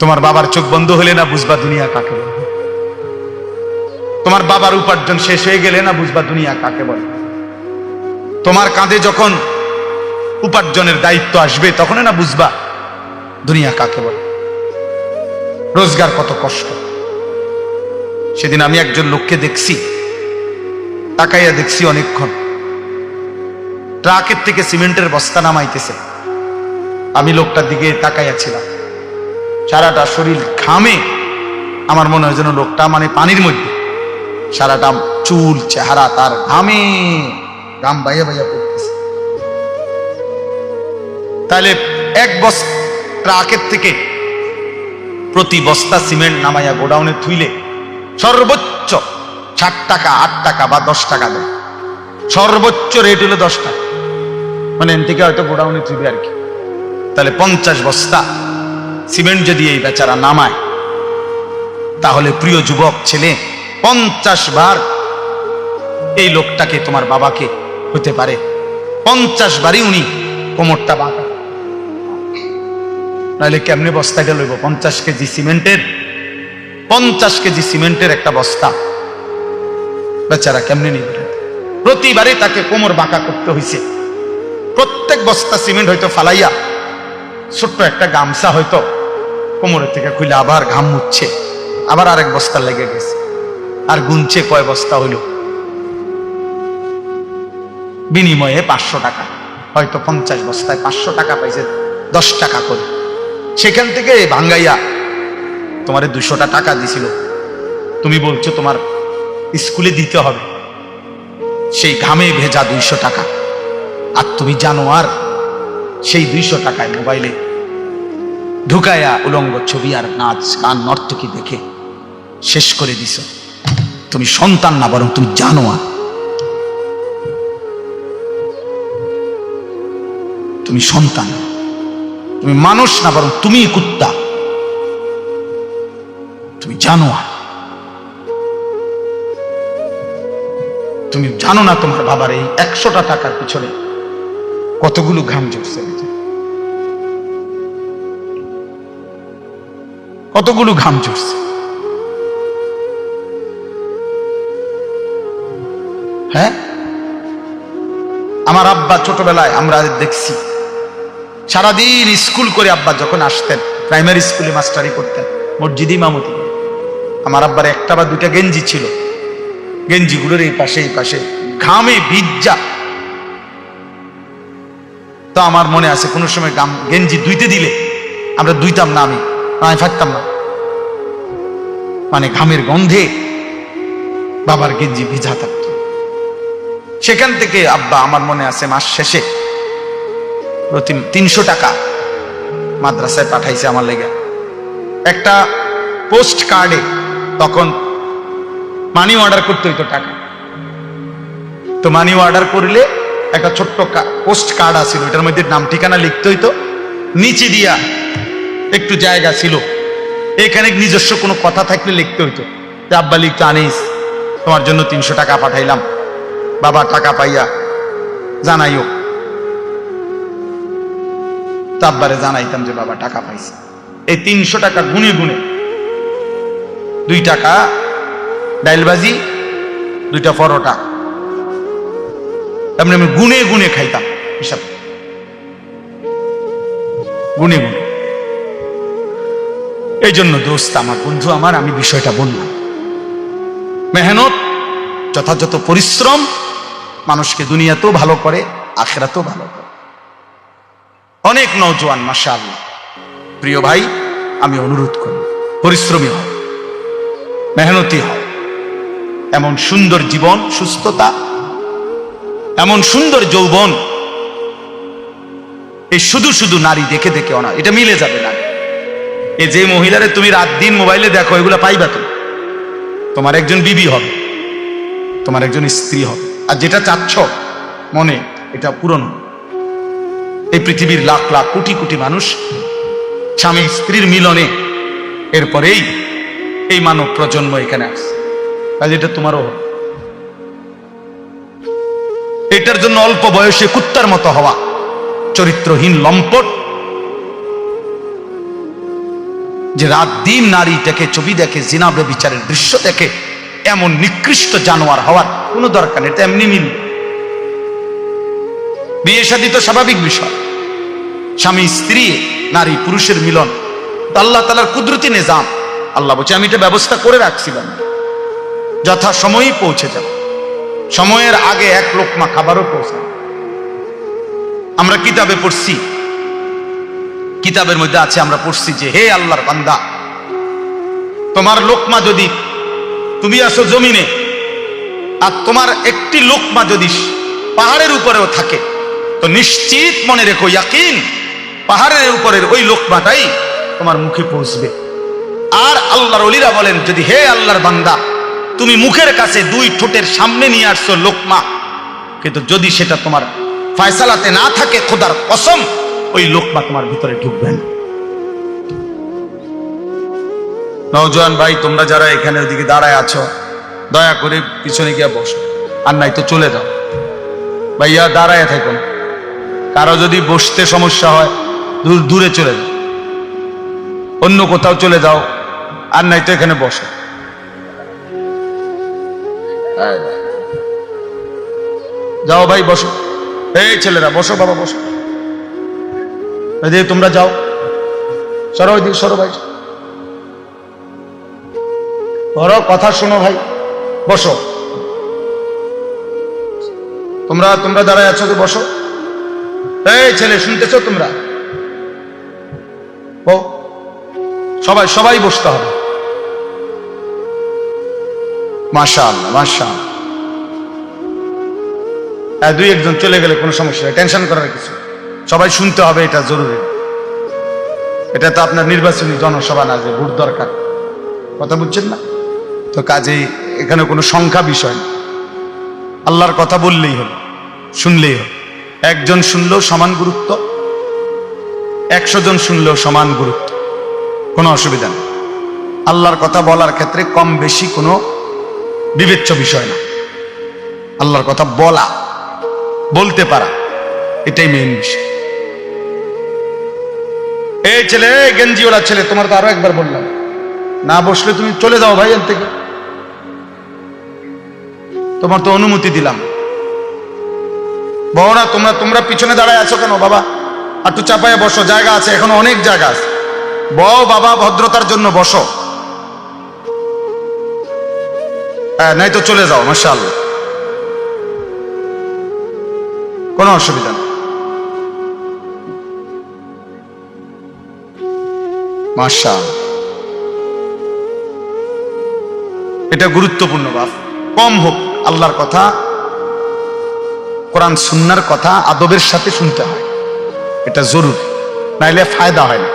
তোমার বাবার চোখ বন্ধ হলে না বুঝবা দুনিয়া কাকে বলে? তোমার বাবার উপার্জন শেষ হয়ে গেলে না বুঝবা দুনিয়া কাকে বলে? তোমার কাঁধে যখন উপার্জনের দায়িত্ব আসবে তখন না বুঝবা দুনিয়া কাকে বলে? রোজগার কত কষ্ট। সেদিন আমি একজন লোককে দেখছি, তাকাইয়া দেখছি অনেকক্ষণ। ট্রাকের থেকে সিমেন্টের বস্তা নামাইতেছে। আমি লোকটার দিকে তাকাইয়া ছিলাম। সারাটা শরীর ঘামে, আমার মনে হয় যেন লোকটা মানে পানির মধ্যে। সারাটা চুল, চেহারা তার ঘামে, ঘাম বাইয়া বাইয়া পড়তেছে। তাহলে এক বস ট্রাকের থেকে প্রতি বস্তা সিমেন্ট নামাইয়া গোডাউনে থুইলে সর্বোচ্চ ষাট টাকা, আট টাকা বা দশ টাকা দেয়। সর্বোচ্চ রেট হলো দশ টাকা। মানে এন থেকে হয়তো গোডাউনে থুইবে আর কি। তাহলে পঞ্চাশ বস্তা সিমেন্ট যদি এই বেচারা নামায়, তাহলে প্রিয় যুবক ছেলে, পঞ্চাশ বার এই লোকটাকে তোমার বাবাকে হতে পারে। পঞ্চাশ বারই উনি কোমরটা বাঁকা নাহলে কেমনে বস্তাটা লইব? পঞ্চাশ কেজি সিমেন্টের, পঞ্চাশ কেজি সিমেন্টের একটা বস্তা। বেচারা কেমনে নিবে? প্রতিবারে তাকে কোমর বাঁকা করতে হয়েছে প্রত্যেক বস্তা সিমেন্ট হয়তো ফালাইয়া, ছোট্ট একটা গামছা হয়তো কোমরের থেকে খুলে আবার ঘাম মুচ্ছে আবার আরেক বস্তা লেগে গেছে, আর গুনছে কয় বস্তা হইল। বিনিময়ে পাঁচশো টাকা, হয়তো পঞ্চাশ বস্তায় পাঁচশো টাকা পাইছে, দশ টাকা করে। সেখান থেকে ভাঙ্গাইয়া তোমারে দুশোটা টাকা দিছিল। তুমি বলছো তোমার স্কুলে দিতে হবে। সেই ঘামে ভেজা দুইশো টাকা। আর তুমি জানো আর সেই দুইশো টাকায় মোবাইলে ঢুকায়া উলঙ্গ ছবি আর নাচ গান নর্তকী দেখে শেষ করে দিছ। তুমি সন্তান না বরং তুমি জানো তুমি সন্তান, তুমি মানুষ না বরং তুমি কুত্তা। তুমি জানো তুমি জানো না তোমার বাবার এই একশোটা টাকার পিছনে কতগুলো ঘাম ঝরছে কতগুলো ঘাম ঝরছে। হ্যাঁ? আমার আব্বা ছোটবেলায় আমরা দেখছি, সারাদিন স্কুল করে আব্বা যখন আসতেন, প্রাইমারি স্কুলে মাস্টারি করতেন, মসজিদ ইমামতি করে। আমার আব্বার একটা বা দুইটা গেঞ্জি ছিল। গেঞ্জিগুলোর এই পাশে এই পাশে, ঘামে ভিজ্জা তো আমার মনে আছে, কোনো সময় গাম গেঞ্জি দুইতে দিলে আমরা দুইতাম না আমি। আমি ফাটতাম না। মানে ঘামের গন্ধে বাবার গেঞ্জি ভিজা থাকত। সেখান থেকে, আব্বা, আমার মনে আছে মাস শেষে প্রতি তিনশো টাকা মাদ্রাসায় পাঠাইছে আমার লেগে। একটা পোস্ট কার্ডে তখন মানি অর্ডার করতে হইতো টাকা। তো মানি অর্ডার করলে একটা ছোট্ট পোস্ট কার্ড আছিল এটার মধ্যে নাম ঠিকানা লিখতে হইতো। নিচে দিয়া একটু জায়গা ছিল। এখানে নিজস্ব কোনো কথা থাকলে লিখতে হইতো। যে, আব্বা লিখতো আনিস, তোমার জন্য তিনশো টাকা পাঠাইলাম। বাবা, টাকা পাইয়া জানাইও। তো আব্বারে জানাইতাম যে, বাবা, টাকা পাইছে। এই তিনশো টাকা গুনে গুনে দুই টাকা ডাইলবাজি, দুইটা পরোটা। তেমনি আমি গুনে গুনে খাইতাম, হিসাব। গুনে গুনে। এই জন্য দোস্ত, আমার বন্ধু আমার, আমি বিষয়টা বললাম। মেহনত, যথাযথ পরিশ্রম মানুষকে দুনিয়াতেও ভালো করে, আখেরাতেও ভালো করে। অনেক নৌজওয়ান মাসা আল্লাহ প্রিয় ভাই, আমি অনুরোধ করি, পরিশ্রমী হও, মেহনতি হও। এমন সুন্দর জীবন, সুস্থতা, এমন সুন্দর যৌবন, এই শুধু শুধু নারী দেখে দেখে অনা এটা মিলে যাবে না এই যে মহিলারে তুমি রাত দিন মোবাইলে দেখো, এগুলো পাইবা তুমি। তোমার একজন বিবি হবে, তোমার একজন স্ত্রী হবে। আর যেটা চাচ্ছ মনে, এটা পূরণ। এই পৃথিবীর লাখ লাখ কোটি কোটি মানুষ স্বামী স্ত্রীর মিলনে এরপরেই এই মানব প্রজন্ম এখানে আসছে। কাজে এটা তোমারও এটার জন্য অল্প বয়সে কুত্তার মতো হওয়া, চরিত্রহীন লম্পট যে রাত দিন নারীটাকে ছবি দেখে জিনাবে বিচারের দৃশ্য দেখে, এমন নিকৃষ্ট জানোয়ার হওয়ার কোনো দরকার নেই এমনি মিল বিয়ে শাদী তো স্বাভাবিক বিষয়। স্বামী, স্ত্রী, নারী, পুরুষের মিলন আল্লাহ তালার কুদরতি নিজাম। আল্লাহ বলছে, আমি এটা ব্যবস্থা করে রাখছিলাম। যথা সময়ই পৌঁছে যাব সময়ের আগে এক লোকমা খাবারও পৌঁছাবে আমরা কিতাবে পড়ছি কিতাবের মধ্যে আছে, আমরা পড়ছি যে, হে আল্লাহর বান্দা, তোমার লোকমা যদি তুমি আসো জমিনে, আর তোমার একটি লোকমা যদি পাহাড়ের উপরেও থাকে, তো নিশ্চিত মনে রেখো, ইয়াকিন, পাহাড়ের উপরের ওই লোকমাটাই তোমার মুখে পৌঁছবে। আর আল্লাহর অলিরা বলেন, যদি হে আল্লাহর বান্দা, তুমি মুখের কাছে দুই ঠোঁটের সামনে নিয়ে আসছো লোকমা, কিন্তু যদি সেটা তোমার ফয়সালাতে না থাকে, খোদার কসম ওই লোকমা তোমার ভিতরে ঢুকবেন। নওজোয়ান ভাই, তোমরা যারা এখানে ওদিকে দাঁড়ায় আছো, দয়া করে পিছনে গিয়ে বসো, আর নাই তো চলে যাও। ভাইয়া, দাঁড়ায় থাকুন। কারও যদি বসতে সমস্যা হয়, দূর দূরে চলে যাও। অন্য কোথাও চলে যাও, আর নাই তো এখানে বসো। যাও ভাই, বসো। এই ছেলেরা, বসো বাবা, বসো। এদিকে তোমরা যাও। সরো ওইদিকে, সরো ভাই। বড় কথা শোনো ভাই। বসো। তোমরা তোমরা দাঁড়ায় আছো, তো বসো। এই ছেলে, শুনতেছ তোমরা? ও, সবাই সবাই বসতে হবে। মাশা আল্লাহ মাশা আল্লাহ। হ্যাঁ দুই একজন চলে গেলে কোনো সমস্যা নেই, টেনশন করার কিছু সবাই শুনতে হবে, এটা জরুরি। এটা তো আপনার নির্বাচনী জনসভা না, যে ভোট দরকার। কথা বুঝছেন না? তো কাজেই এখানে কোনো সংখ্যা বিষয় না। আল্লাহর কথা বললেই হলো, শুনলেই হলো। একজন শুনলেও সমান গুরুত্ব, একশো জন শুনলেও সমান গুরুত্ব। কোনো অসুবিধা নেই। আল্লাহর কথা বলার ক্ষেত্রে কম বেশি কোনো বিবেচ্য বিষয় না। আল্লাহর কথা বলা, বলতে পারা, এটাই মেইন বিষয়। এই ছেলে গেঞ্জিওয়ালা ছেলে, তোমার তো আরও একবার বললাম। না বসলে তুমি চলে যাও ভাই এর থেকে। তোমার তো অনুমতি দিলাম। বড়রা, তোমরা তোমরা পিছনে দাঁড়ায় আছো কেন বাবা? আর একটু চাপায় বসো, জায়গা আছে, এখনও অনেক জায়গা আছে। বও, বাবা, ভদ্রতার জন্য বসো। হ্যাঁ নাই তো চলে যাও মার্শাল কোনো অসুবিধা নেই। মার্শাল এটা গুরুত্বপূর্ণ বাপ। কম হোক আল্লাহর কথা, কোরআন সুন্নার কথা, আদবের সাথে শুনতে হয়। এটা জরুরি, নাইলে ফায়দা হয় না।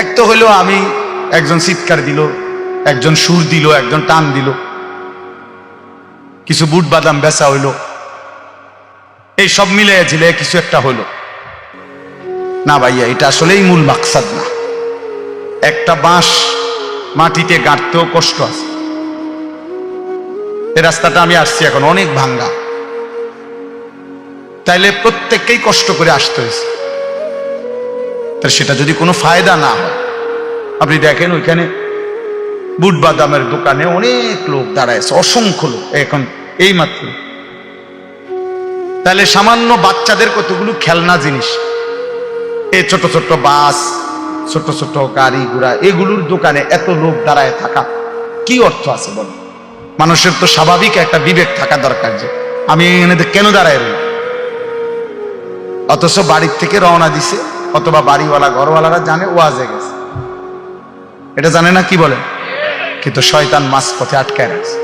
এক তো হইল আমি একজন চিৎকার দিল, একজন সুর দিল, একজন টান দিল। কিছু বুট বাদাম বেচা হইল। এই সব মিলে ঝিলে কিছু একটা হইল। না ভাইয়া, এটা আসলেই মূল মাকসাদ না। একটা বাঁশ মাটিতে গাঁটতেও কষ্ট আছে। এই রাস্তাটা আমি আসছি এখন, অনেক ভাঙ্গা। তাইলে প্রত্যেককেই কষ্ট করে আসতে হয়েছে। তা সেটা যদি কোনো ফায়দা না হয়, আপনি দেখেন ওইখানে বুট বাদামের দোকানে অনেক লোক দাঁড়ায়ছে অসংখ্য লোক, এখন এই মাত্র তাহলে সামান্য বাচ্চাদের কতগুলো খেলনা জিনিস এই ছোট ছোট বাস, ছোট ছোট গাড়ি ঘোড়া, এগুলোর দোকানে এত লোক দাঁড়ায় থাকা। কি অর্থ আছে বল? মানুষের তো স্বাভাবিক একটা বিবেক থাকা দরকার যে, আমি এখানে কেন দাঁড়ায় রই অথচ বাড়ির থেকে রওনা দিছে, অথবা বাড়িওয়ালা, ঘরওয়ালারা জানে ওয়াজে গেছে। এটা জানে না কি বলে? কিন্তু শয়তান মাছ পথে আটকায় রাখছে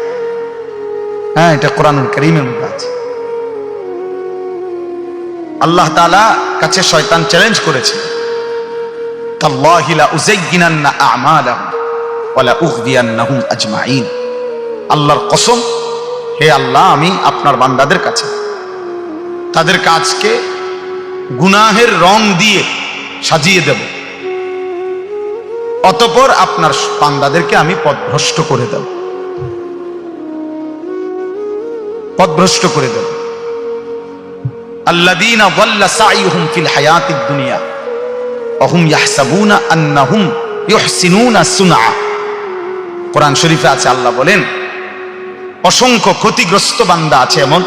হ্যাঁ এটা কোরআনুল করিমের মধ্যে আছে। আল্লাহ তাআলা কাছে শয়তান চ্যালেঞ্জ করেছে। আল্লাহর কসম, হে আল্লাহ, আমি আপনার বান্দাদের কাছে। তাদের কাজকে গুনাহের রং দিয়ে সাজিয়ে দেব। অতপর আপনার বান্দাদেরকে আমি পথভ্রষ্ট করে দেব। পথভ্রষ্ট করে দেব। আল্লাযীনা যাল্লা সাইয়ুহুম ফিল হায়াতিদ দুনিয়া, অহুম ইয়াহসাবুনা আন্নাহুম ইউহসিনুনা সুনা কোরআন শরীফে আছে, আল্লাহ বলেন, অসংখ্য ক্ষতিগ্রস্ত বান্দা আছে এমন।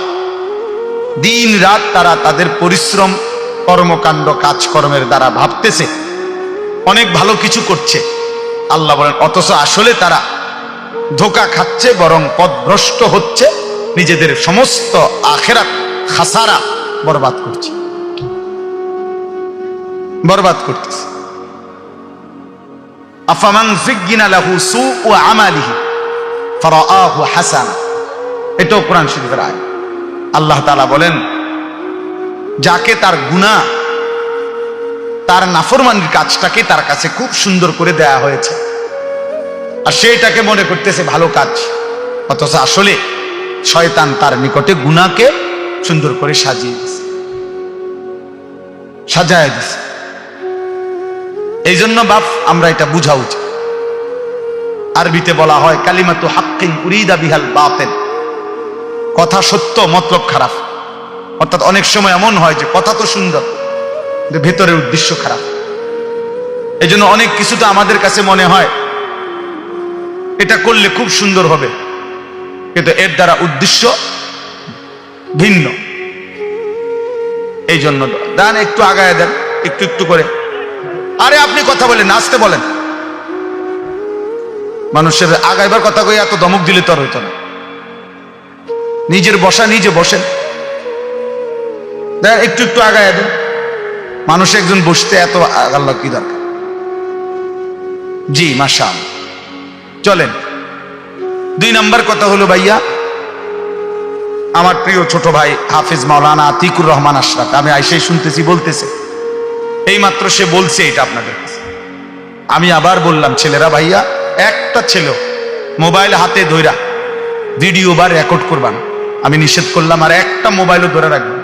দিন রাত তারা তাদের পরিশ্রম, কর্মকাণ্ড, কাজকর্মের দ্বারা ভাবতেছে, অনেক ভালো কিছু করছে। আল্লাহ বলেন, অথচ আসলে তারা ধোকা খাচ্ছে, বরং পদভ্রষ্ট হচ্ছে নিজেদের সমস্ত আখেরাত খাসারা বরবাদ করছে। বরবাদ করতেছে। আফামান জিজ্ঞিনা লাহু সু ও আমালিহি, ফারাআহু হাসানা। এটাও কোরআন শরীফের আয় আল্লাহ তাআলা বলেন, যাকে তার গুনাহ, তার নাফরমানির কাজটাকে তার কাছে খুব সুন্দর করে দেয়া হয়েছে। আর সেইটাকে মনে করতেছে ভালো কাজ। অথচ আসলে শয়তান তার নিকটে গুনাকে সুন্দর করে সাজিয়ে দিছে। সাজায় দিছে। এই জন্য বাপ, আমরা এটা বুঝা উচিত। আরবিতে বলা হয়, কালিমাতু হাক্কিন উরিদা বিহাল বাতেন কথা সত্য, মতলব খারাপ। অর্থাৎ অনেক সময় এমন হয় যে কথা তো সুন্দর, কিন্তু ভেতরের উদ্দেশ্য খারাপ। এই জন্য অনেক কিছু তো আমাদের কাছে মনে হয়, এটা করলে খুব সুন্দর হবে। কিন্তু এর দ্বারা উদ্দেশ্য ভিন্ন। এই জন্য দেন একটু আগায় দেন, একটু একটু করে। আরে, আপনি কথা বলেন, নাচতে বলেন। মানুষের আগাইবার কথা কই এত দমক দিলে তো হইতো না। নিজের বসা নিজে বসেন। দেন, একটু একটু আগায় দেন। মানুষ একজন বসতে এত আগাল্লা কি দরকার? জি মাসা চলেন। দুই নাম্বার কথা হলো ভাইয়া আমার প্রিয় ছোট ভাই হাফিজ মাওলানা আতিকুর রহমান আশরাফ, আমি আইসাই শুনতেছি, বলতেছে। এইমাত্র সে বলছে এটা আপনাদের আমি আবার বললাম, ছেলেরা ভাইয়া, একটা ছেলে মোবাইল হাতে ধইরা ভিডিও বা রেকর্ড করবা না। আমি নিষেধ করলাম, আর একটা মোবাইলও ধরে রাখবে।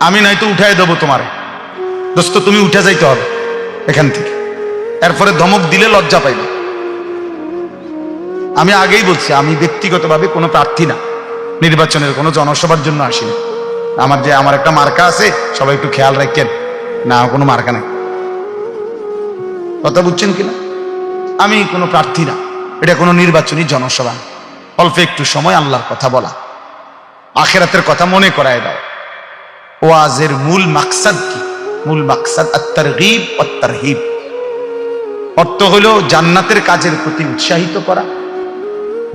আমি নয়তো উঠাই দেবো তোমার। দোস্ত, তুমি উঠে যাইতে হবে এখান থেকে। এরপরে ধমক দিলে লজ্জা পাইবে। আমি আগেই বলছি, আমি ব্যক্তিগতভাবে কোনো প্রার্থী না। নির্বাচনের কোনো জনসভার জন্য আসিনি। আমার যে, আমার একটা মার্কা আছে, সবাই একটু খেয়াল রাখেন। না, কোনো মার্কা নাই। কথা বুঝছেন কিনা? আমি কোনো প্রার্থী না। এটা কোনো নির্বাচনী জনসভা। অল্প একটু সময় আল্লাহর কথা বলা। আখেরাতের কথা মনে করায় দাও। ওয়াজের মূল মাকসাদ কি? মূল মাকসাদ আত্মারগিব অত্তারহিব অর্থ হলো জান্নাতের কাজের প্রতি উৎসাহিত করা।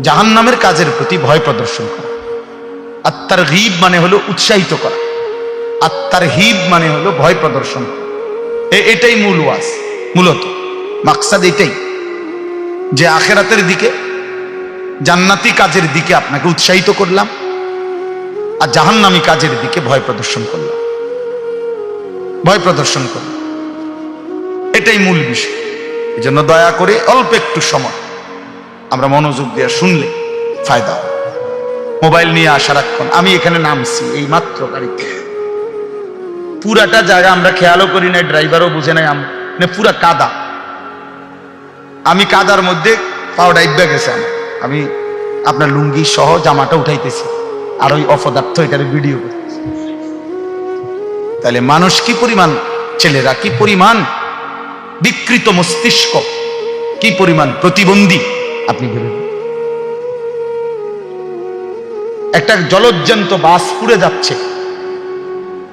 জাহান্নামের কাজের প্রতি ভয় প্রদর্শন করা। আত্মার হিব মানে হলো উৎসাহিত করা। আত্মার হিব মানে হলো ভয় প্রদর্শন এটাই মূল ওয়াজ, মূলত। মাকসাদ এটাই, যে আখেরাতের দিকে, জান্নাতি কাজের দিকে আপনাকে উৎসাহিত করলাম, আর জাহান্নামী কাজের দিকে ভয় প্রদর্শন করলাম। ভয় প্রদর্শন করলাম। এটাই মূল বিষয়। এই জন্য দয়া করে অল্প একটু সময়, আমরা মনোযোগ দিয়ে শুনলে ফায়দা হবে। মোবাইল নিয়ে আসারাক্ষণ আমি এখানে নামছি এই মাত্র গাড়িতে পুরাটা জায়গা আমরা খেয়ালও করি না ড্রাইভারও বুঝে নাই, আম- মানে পুরা কাদা। আমি কাদার মধ্যে পাও ডাইবা গেছে। আমি আপনার লুঙ্গি সহ জামাটা উঠাইতেছি। আর ওই অপদার্থ এটার ভিডিও করতেছি। তাহলে মানুষ কি পরিমাণ, ছেলেরা কি পরিমাণ বিকৃত মস্তিষ্ক? কি পরিমাণ প্রতিবন্ধী? আপনি ভেবে একটা জলজ্জান্ত বাস পুড়ে যাচ্ছে।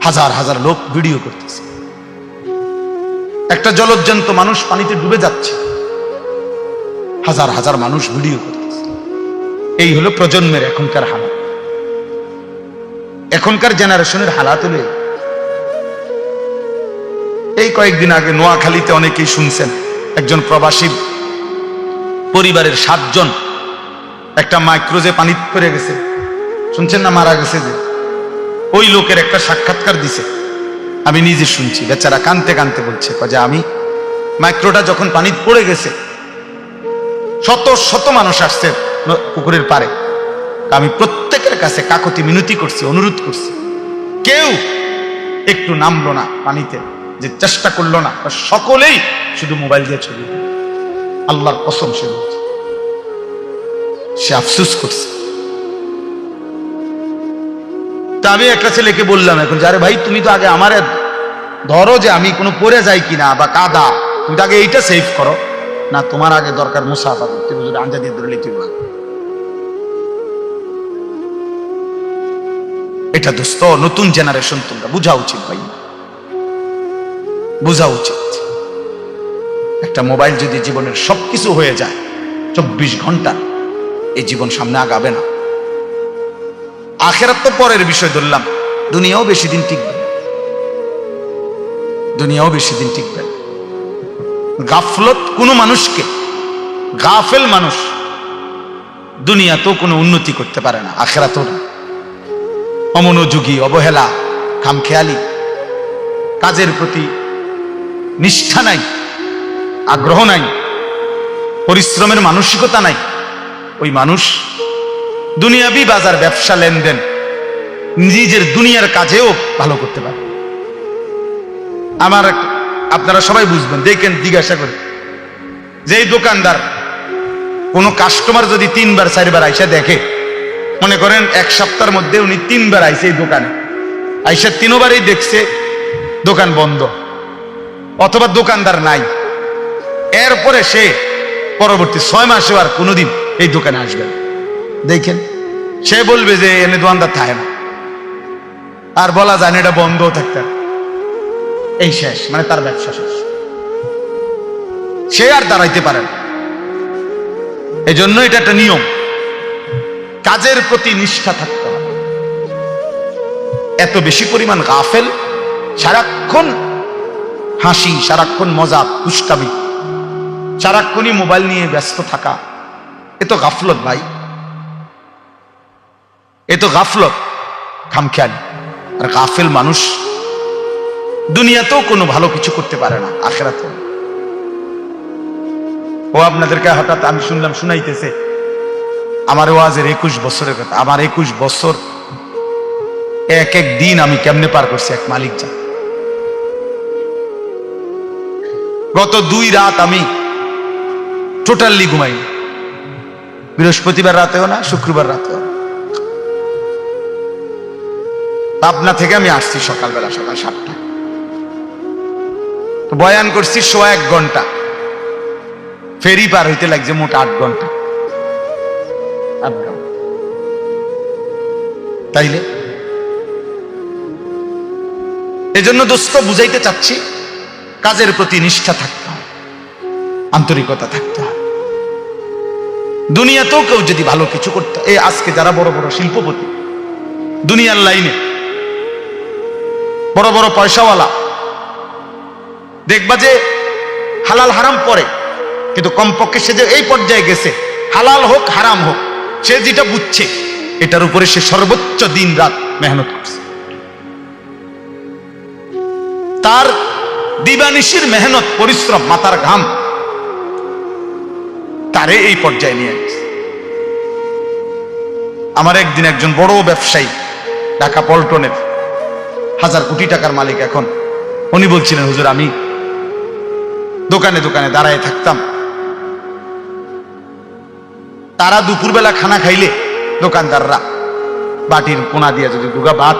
হাজার হাজার লোক ভিডিও করতেছে। একটা জলজ্জান্ত মানুষ পানিতে ডুবে যাচ্ছে। হাজার হাজার মানুষ ভিডিও করতেছে। এই হলো প্রজন্মের এখনকার হালাত। এখনকার জেনারেশনের হালাত হলো এই। কয়েকদিন আগে নোয়াখালীতে অনেকেই শুনছেন, একজন প্রবাসী পরিবারের সাতজন একটা মাইক্রোজে পানি পড়ে গেছে। শুনছেন না মারা গেছে যে? ওই লোকের একটা সাক্ষাৎকার দিছে। আমি নিজে শুনছি, বেচারা কানতে কানতে বলছে যে আমি মাইক্রোটা যখন পানি পড়ে গেছে, শত শত মানুষ আসছে পুকুরের পারে আমি প্রত্যেকের কাছে কাকতি মিনতি করছি, অনুরোধ করছি। কেউ একটু নামলো না পানিতে, যে চেষ্টা করল না সকলেই শুধু মোবাইল দিয়ে ছবি। আল্লাহর কসম সে সে আফসুস করছে। তা আমি একটা ছেলেকে বললাম এখন যারে ভাই, তুমি তো আগে আমার ধরো যে আমি কোনো পড়ে যাই কিনা বা কাদা। তুমি তো আগে এইটা সেভ করো। না, তোমার আগে দরকার মুসাফা করতে বুঝলে আঞ্জা দিয়ে ধরলে তুই এটা দোস্ত, নতুন জেনারেশন তোমরা, বোঝা উচিত ভাই। বোঝা উচিত। একটা মোবাইল যদি জীবনের সবকিছু হয়ে যায়, চব্বিশ ঘণ্টা, এই জীবন সামনে আগাবে না। আখেরাত তো পরের বিষয় ধরলাম। দুনিয়াও বেশি দিন টিকবে দুনিয়াও বেশি দিন টিকবে। গাফলত কোনো মানুষকে, গাফেল মানুষ দুনিয়াতেও কোনো উন্নতি করতে পারে না, আখেরাতেও না। অমনোযোগী, অবহেলা, খামখেয়ালি, কাজের প্রতি নিষ্ঠা নাই, আগ্রহ নাই, পরিশ্রমের মানসিকতা নাই, ওই মানুষ দুনিয়াবি বাজার ব্যবসা লেনদেন। নিজের দুনিয়ার কাজেও ভালো করতে পারে। আমার আপনারা সবাই বুঝবেন, দেখেন, জিজ্ঞাসা করে যে দোকানদার কোনো কাস্টমার যদি তিনবার, চারবার আইসা দেখে, মনে করেন এক সপ্তাহের মধ্যে উনি তিনবার আইসে এই দোকানে। আইসা তিনবারই দেখছে দোকান বন্ধ, অথবা দোকানদার নাই। এরপরে সে পরবর্তী ছয় মাসে আর কোনোদিন এই দোকানে আসবে না। দেখেন, সে বলবে যে এনে দোকানদার থাকে না। আর বলা যায় না, এটা বন্ধও থাকতে এই শেষ মানে তার ব্যবসা শেষ। সে আর দাঁড়াইতে পারে না। এই জন্য এটা একটা নিয়ম। কাজের প্রতি নিষ্ঠা থাকতে হবে। এত বেশি পরিমাণ গাফেল, সারাক্ষণ হাসি, সারাক্ষণ মজা পুষ্টাবি সারাক্ষণই মোবাইল নিয়ে ব্যস্ত থাকা, এ তো গাফলত ভাই। এ তো গাফলত, খামখেয়ালি। আর গাফেল মানুষ দুনিয়াতেও কোনো ভালো কিছু করতে পারে না আখেরাতে ও আপনাদেরকে হঠাৎ আমি শুনলাম, শুনাইতেছে, আমার ওয়াজের একুশ বছরের কথা। আমার একুশ বছর, এক এক দিন আমি কেমনে পার করছি এক মালিক যা গত দুই রাত আমি টোটালি ঘুমাই বৃহস্পতিবার রাতেও না, শুক্রবার রাতেও পাবনা থেকে আমি আসছি সকালবেলা সকাল সাতটা তো বয়ান করছি সোয়া এক ঘণ্টা। ফেরি পার হইতে লাগছে মোট আট ঘণ্টা। তাইলে? এজন্য দোস্ত বুঝাইতে চাচ্ছি, কাজের প্রতি নিষ্ঠা থাকতে হয় আন্তরিকতা থাকতে হয় দুনিয়াতেও কেউ যদি ভালো কিছু করতে এই আজকে যারা বড় বড় শিল্পপতি, দুনিয়ার লাইনে বড় বড় পয়সাওয়ালা। দেখবা যে হালাল হারাম পরে, কিন্তু কমপক্ষে সে যে এই পর্যায়ে গেছে, হালাল হোক, হারাম হোক, সে যেটা বুঝছে, এটার উপরে সে সর্বোচ্চ দিন রাত মেহনত করছে। তার দিবানিশির মেহনত, পরিশ্রম, মাথার ঘাম, তারে এই পর্যায়ে নিয়ে গেছে আমার একদিন একজন বড় ব্যবসায়ী, ঢাকা পল্টনের হাজার কোটি টাকার মালিক এখন। উনি বলছিলেন, হুজুর, আমি দোকানে দোকানে দাঁড়ায় থাকতাম। তারা দুপুরবেলা খানা খাইলে দোকানদাররা বাটির কোনা দিয়ে যদি দুগা ভাত,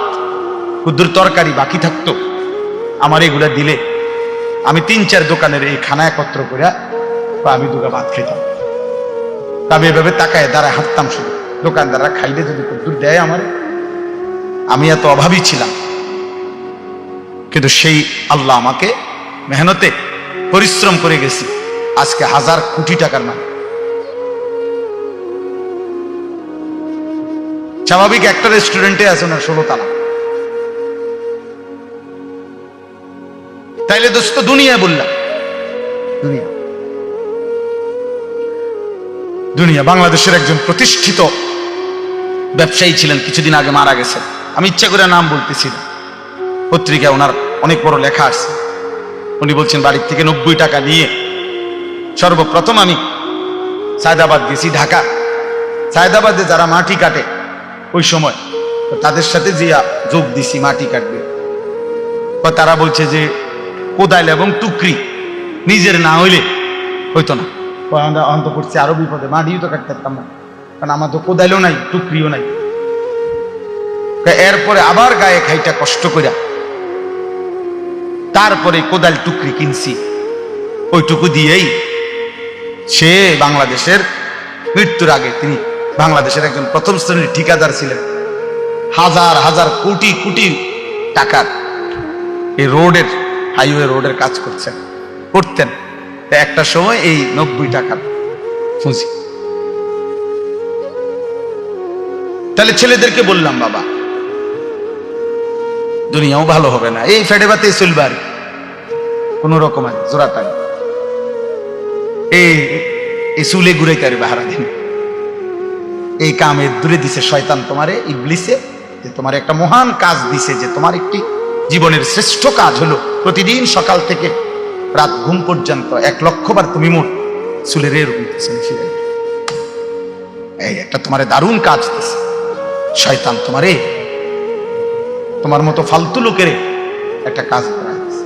ক্ষুদ্র তরকারি বাকি থাকতো, আমার এগুলা দিলে আমি তিন চার দোকানের এই খানা একত্র করে বা আমি দুগা ভাত খেতাম আমি এভাবে তাকায় দাঁড়ায় হাঁটতাম শুধু। দোকানদাররা খাইলে যদি কদ্দুর দেয় আমার, আমি এত অভাবী ছিলাম। কিন্তু সেই আল্লাহ আমাকে মেহনতে পরিশ্রম করে গেছি। আজকে হাজার কোটি টাকার মানে স্বাভাবিক একটা রেস্টুরেন্টে আছে ওনার ষোলো তালা। তাইলে দোস্ত দুনিয়া বললাম। দুনিয়া। দুনিয়া। বাংলাদেশের একজন প্রতিষ্ঠিত ব্যবসায়ী ছিলেন, কিছুদিন আগে মারা গেছেন। আমি ইচ্ছা করে নাম বলতেছি না। পত্রিকায় ওনার অনেক বড় লেখা আছে। উনি বলছেন, বাড়ির থেকে নব্বই টাকা নিয়ে সর্বপ্রথম আমি সায়দাবাদ গেছি ঢাকা। সায়দাবাদে যারা মাটি কাটে ওই সময় তাদের সাথে যে যোগ দিছি মাটি কাটবে। বা তারা বলছে যে কোদাইল এবং টুকরি নিজের না হইলে হইতো না। আমরা অন্ত করছি আরও বিপদে, মাটিও তো কাটতে পারতাম না। কারণ আমার তো কোদাইলও নাই, টুকরিও নাই। এরপরে আবার গায়ে খাইটা কষ্ট কইরা তারপরে কোদাল টুকরি কিনছি। ওইটুকু দিয়েই সে বাংলাদেশের মৃত্যুর আগে তিনি বাংলাদেশের একজন প্রথম শ্রেণির ঠিকাদার ছিলেন। হাজার হাজার কোটি কোটি টাকার এই রোডের, হাইওয়ে রোডের কাজ করছেন, করতেন। একটা সময় এই নব্বই টাকার পুঁজি। তাহলে ছেলেদেরকে বললাম, বাবা দুনিয়াও ভালো হবে না। এই ফেডে বাতে চলবে কোন রকম আর জোড়া এই এই ঘুরে কারি বাহারা দিন? এই কামে দূরে দিছে শয়তান তোমারে, ইবলিসে, যে তোমার একটা মহান কাজ দিছে, যে তোমার একটি জীবনের শ্রেষ্ঠ কাজ হলো প্রতিদিন সকাল থেকে রাত ঘুম পর্যন্ত এক লক্ষবার তুমি মোট চুলের এরকম এই একটা তোমারে দারুণ কাজ দিছে। শয়তান তোমারে তোমার মতো ফালতু লোকের একটা কাজ দিছে।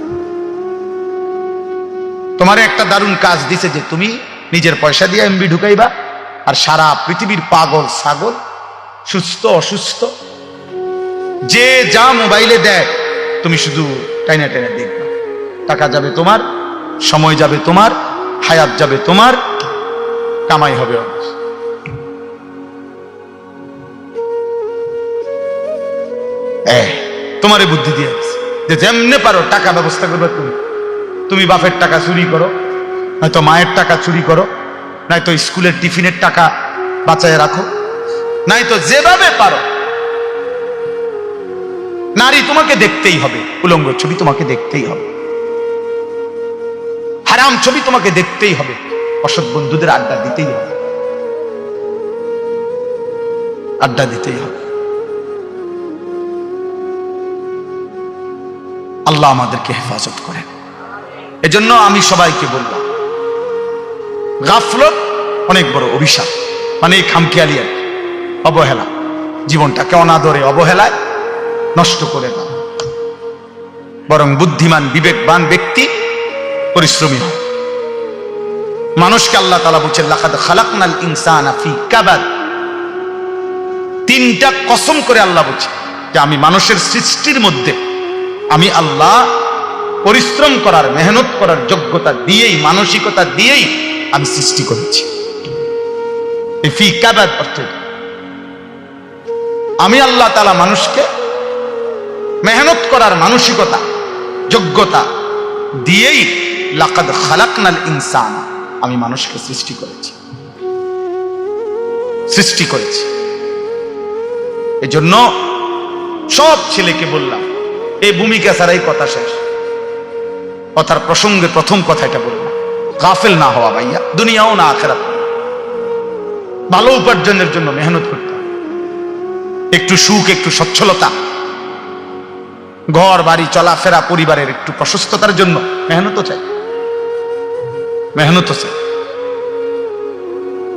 একটা দারুণ কাজ দিছে যে তুমি নিজের পয়সা দিয়ে এমবি ঢুকাইবা আর সারা পৃথিবীর পাগল ছাগল, সুস্থ, অসুস্থ, যে যা মোবাইলে দেয়, তুমি শুধু টাইনা টাইনা দেখবে টাকা যাবে তোমার, সময় যাবে তোমার, হায়াত যাবে তোমার, কামাই হবে তোমারে বুদ্ধি দিয়ে দিছে। যে যেমনে পারো টাকা ব্যবস্থা করবে তুমি। তুমি বাপের টাকা চুরি করো, নয়তো মায়ের টাকা চুরি করো, নয়তো স্কুলের টিফিনের টাকা বাঁচায় রাখো, নয়তো যেভাবে পারো। নারী তোমাকে দেখতেই হবে, উলঙ্গ ছবি তোমাকে দেখতেই হবে। হারাম ছবি তোমাকে দেখতেই হবে, অসৎ বন্ধুদের আড্ডা দিতেই হবে। আড্ডা দিতেই হবে। আল্লাহ আমাদেরকে হেফাজত করেন এজন্য আমি সবাইকে বললাম, গাফলত অনেক বড় অভিশাপ। মানে এই। অবহেলা। জীবনটাকে অনাদরে, অবহেলায় নষ্ট করে দাও। বরং বুদ্ধিমান, বিবেকবান ব্যক্তি পরিশ্রমী হয় মানুষকে আল্লাহ তালা বলছেন লাখাদ খালাকনাল ইনসানা ফি কাবাদ। তিনটা কসম করে আল্লাহ বলছে যে আমি মানুষের সৃষ্টির মধ্যে আমি আল্লাহ পরিশ্রম করার, মেহনত করার যোগ্যতা দিয়েই, মানসিকতা দিয়েই আমি সৃষ্টি করেছি। অর্থ আমি আল্লাহ তালা মানুষকে মেহনত করার মানসিকতা, যোগ্যতা দিয়েই লাকাদ খালাকনাল ইনসান আমি মানুষকে সৃষ্টি করেছি। সৃষ্টি করেছি। এজন্য সব ছেলেকে বললাম এই ভূমিকা ছাড়াই কথা শেষ। কথার প্রসঙ্গে প্রথম কথা এটা বলব। গাফেল না হওয়া ভাইয়া, দুনিয়াও না আখেরাত। ভালো উপার্জনের জন্য মেহনত করতে একটু সুখ, একটু সচ্ছলতা। ঘর, বাড়ি, চলাফেরা, পরিবারের একটু প্রশস্ততার জন্য মেহনত চাই। মেহনত চাই।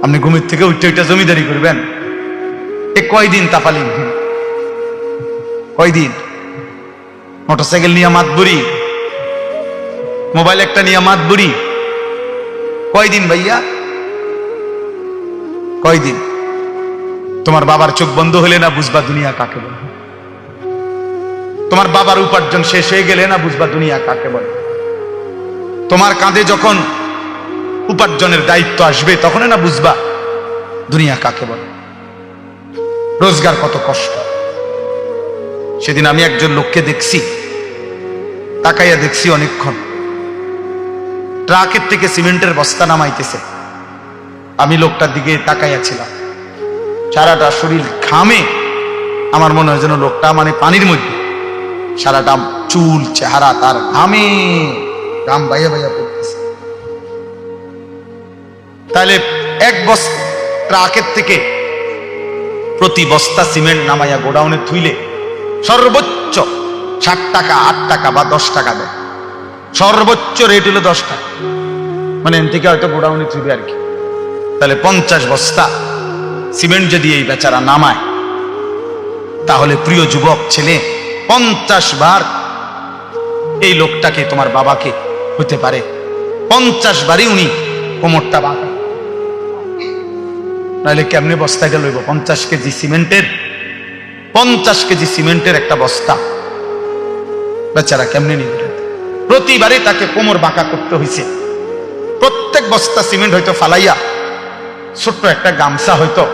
আপনি ঘুমের থেকে উঠতে উঠে জমিদারি করবেন? এ কয়দিন তাপালিন কয়দিন? মোটরসাইকেল নিয়ে মাতবুরি। মোবাইল একটা নিয়ে মাতবুরি। কয়দিন ভাইয়া? কয়দিন? তোমার বাবার চোখ বন্ধ হলে না বুঝবা দুনিয়া কাকে বলে? তোমার বাবার উপার্জন শেষ হয়ে গেলে না বুঝবা দুনিয়া কাকে বলে? তোমার কাঁধে যখন উপার্জনের দায়িত্ব আসবে তখন না বুঝবা দুনিয়া কাকে বলে? রোজগার কত কষ্ট। সেদিন আমি একজন লোককে দেখছি তাকাইয়া দেখছি অনেকক্ষণ। ট্রাকের থেকে সিমেন্টের বস্তা নামাইতেছে। আমি লোকটার দিকে তাকাইয়া ছিলাম সারাটা শরীর ঘামে। আমার মনে হয় যেন লোকটা মানে পানির মধ্যে। সারাটা চুল, চেহারা তার ঘামে। ঘাম বাইয়া বাইয়া পড়তেছে। তাহলে এক বস্তা ট্রাকের থেকে প্রতি বস্তা সিমেন্ট নামাইয়া গোডাউনে থুইলে সর্বোচ্চ ষাট টাকা, আট টাকা বা দশ টাকা দেয়। সর্বোচ্চ রেট হলো দশ টাকা। মানে এন থেকে হয়তো গোডাউনে থুইবে আর কি। তাহলে পঞ্চাশ বস্তা সিমেন্ট যদি এই বেচারা নামায়, তাহলে প্রিয় যুবক ছেলে, পঞ্চাশ বার এই লোকটাকে, তোমার বাবাকে হতে পারে। পঞ্চাশ বারই উনি কোমরটা বাঁকা নাহলে কেমনে বস্তাটা লইব? পঞ্চাশ কেজি সিমেন্টের, পঞ্চাশ কেজি সিমেন্টের একটা বস্তা। বেচারা কেমনে নিবে? প্রতিবারই তাকে কোমর বাঁকা করতে হয়েছে প্রত্যেক বস্তা সিমেন্ট হয়তো ফালাইয়া ছোট্ট একটা গামছা হয়তো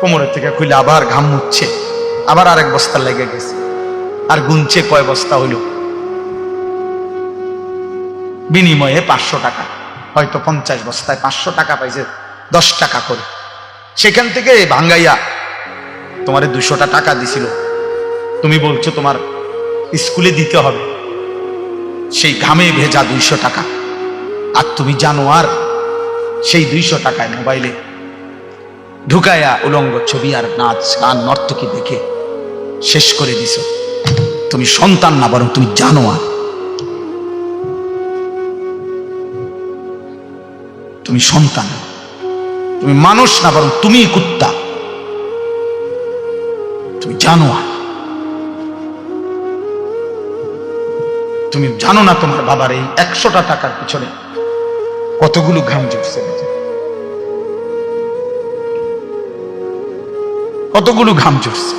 কোমরের থেকে খুলে আবার ঘাম মুচ্ছে আবার আরেক বস্তা লেগে গেছে। আর গুনছে কয় বস্তা হইল? বিনিময়ে পাঁচশো টাকা। হয়তো পঞ্চাশ বস্তায় পাঁচশো টাকা পাইছে, দশ টাকা করে। সেখান থেকে ভাঙ্গাইয়া তোমার দুশোটা টাকা দিছিল। তুমি বলছো তোমার স্কুলে দিতে হবে। সেই ঘামে ভেজা দুইশো টাকা। আর তুমি জানো আর, সেই দুইশো টাকায় মোবাইলে ঢুকায়া উলঙ্গ ছবি আর নাচ গান নর্তকী দেখে শেষ করে দিছ। তুমি সন্তান না, বরং তুমি জানো আর। তুমি সন্তান, তুমি মানুষ না, বরং তুমি কুত্তা। তুমি জানো আর। তুমি জানো না তোমার বাবার এই একশোটা টাকার পিছনে কতগুলো ঘাম ঝরছে কতগুলো ঘাম ঝরছে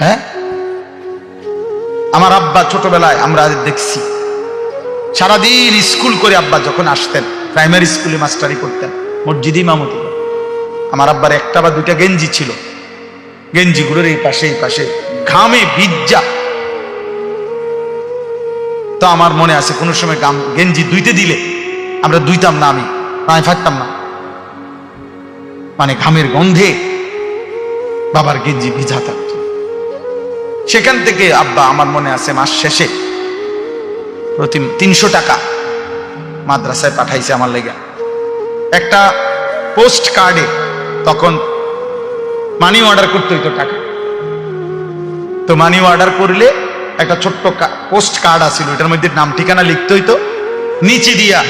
হ্যাঁ? আমার আব্বা ছোটবেলায় আমরা দেখছি, সারাদিন স্কুল করে আব্বা যখন আসতেন, প্রাইমারি স্কুলে মাস্টারি করতেন, মসজিদি মামতি আমার আব্বার একটা বা দুইটা গেঞ্জি ছিল। গেঞ্জিগুলোর এই পাশে এই পাশে। ঘামে ভিজ্জা। তো আমার মনে আছে, কোনো সময় গাম গেঞ্জি দুইতে দিলে আমরা দুইতাম না আমি আমি ফাটতাম না। মানে ঘামের গন্ধে বাবার গেঞ্জি ভিজা থাকতো। সেখান থেকে, আব্বা, আমার মনে আছে, মাস শেষে প্রতি তিনশো টাকা মাদ্রাসায় পাঠাইছে আমার লেগে। একটা পোস্ট কার্ডে তখন মানি অর্ডার করতে হইতো টাকা। তো মানি অর্ডার করলে একটা ছোট্ট পোস্ট কার্ড আছিল এটার মধ্যে নাম, ঠিকানা লিখতে হইতো। নিচে দিয়া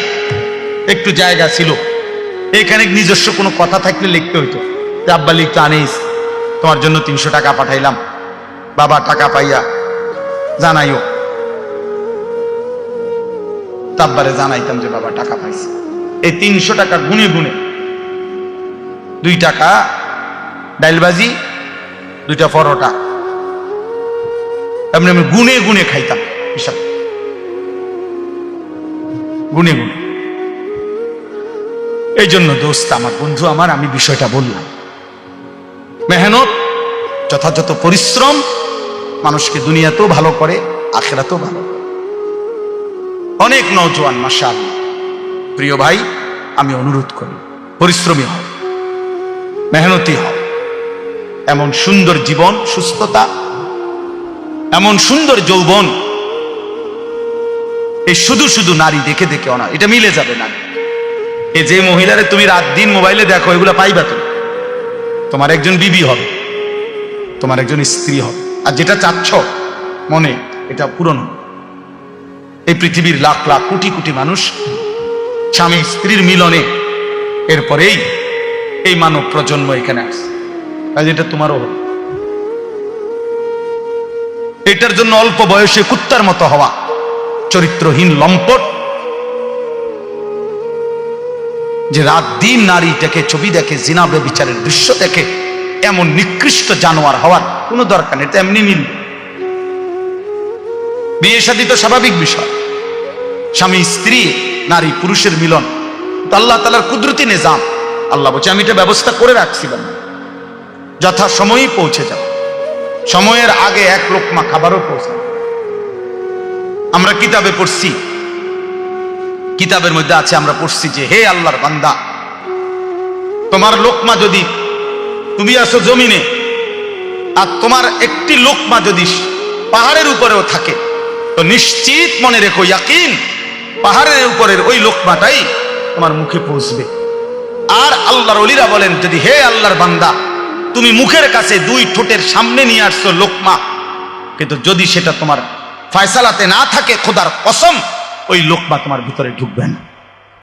একটু জায়গা ছিল। এখানে নিজস্ব কোনো কথা থাকলে লিখতে হইতো। আব্বা লিখতো আনিস, তোমার জন্য তিনশো টাকা পাঠাইলাম। বাবা, টাকা পাইয়া জানাইও। তাব্বারে জানাইতাম যে বাবা টাকা পাইছে। এই তিনশো টাকা গুনে গুনে দুই টাকা ডাইলবাজি, দুইটা পরোটা। এমনি আমি গুনে গুনে খাইতাম, হিসাব। গুনে গুনে। এই জন্য দোস্ত, আমার বন্ধু আমার, আমি বিষয়টা বললাম। মেহনত, যথাযথ পরিশ্রম, মানুষকে দুনিয়াতেও ভালো করে, আখেরাতেও ভালো অনেক নৌজওয়ান মাসাল প্রিয় ভাই, আমি অনুরোধ করি, পরিশ্রমী হও, মেহনতি হও। এমন সুন্দর জীবন, সুস্থতা, এমন সুন্দর যৌবন এই শুধু শুধু নারী দেখে দেখে অনা এটা মিলে যাবে না এ যে মহিলারে তুমি রাত দিন মোবাইলে দেখো, এগুলো পাইবা তুমি। তোমার একজন বিবি হবে। তোমার একজন স্ত্রী হবে। আর যেটা চাচ্ছ মনে, এটা পূরণ এই পৃথিবীর লাখ লাখ কোটি কোটি মানুষ স্বামী স্ত্রীর মিলনে এরপরেই এই মানব প্রজন্ম এখানে আসে। কাজ এটা তোমারও হবে। এটার জন্য অল্প বয়সে কুত্তার মতো হওয়া, চরিত্রহীন লম্পট, যে রাত দিন নারীটাকে ছবি দেখে জিনাবে বিচারের দৃশ্য দেখে, এমন নিকৃষ্ট জানোয়ার হওয়ার কোনো দরকার নেই এমনি মিলবে বিয়ে শাদী তো স্বাভাবিক বিষয়। স্বামী, স্ত্রী, নারী, পুরুষের মিলন। আল্লাহ তালার কুদরতি নিজাম। আল্লাহ বলছে, আমি এটা ব্যবস্থা করে রাখছিলাম। যথা সময়ই পৌঁছে যাবে সময়ের আগে এক লোকমা খাবারও পৌঁছে আমরা কিতাবে পড়ছি। কিতাবের মধ্যে আছে, আমরা পড়ছি যে, হে আল্লাহর বান্দা, তোমার লোকমা যদি তুমি আসো জমিনে, আর তোমার একটি লোকমা যদি পাহাড়ের উপরেও থাকে, তো নিশ্চিত মনে রেখো, ইয়াকিন, পাহাড়ের উপরের ওই লোকমাটাই তোমার মুখে পৌঁছবে। আর আল্লাহর অলিরা বলেন, যদি হে আল্লাহর বান্দা তুমি মুখের কাছে দুই ঠোঁটের সামনে নিয়ে আসছো লোকমা। কিন্তু যদি সেটা তোমার ফয়সালাতে না থাকে, খোদার কসম, ওই লোকমা তোমার ভিতরে ঢুকবে না।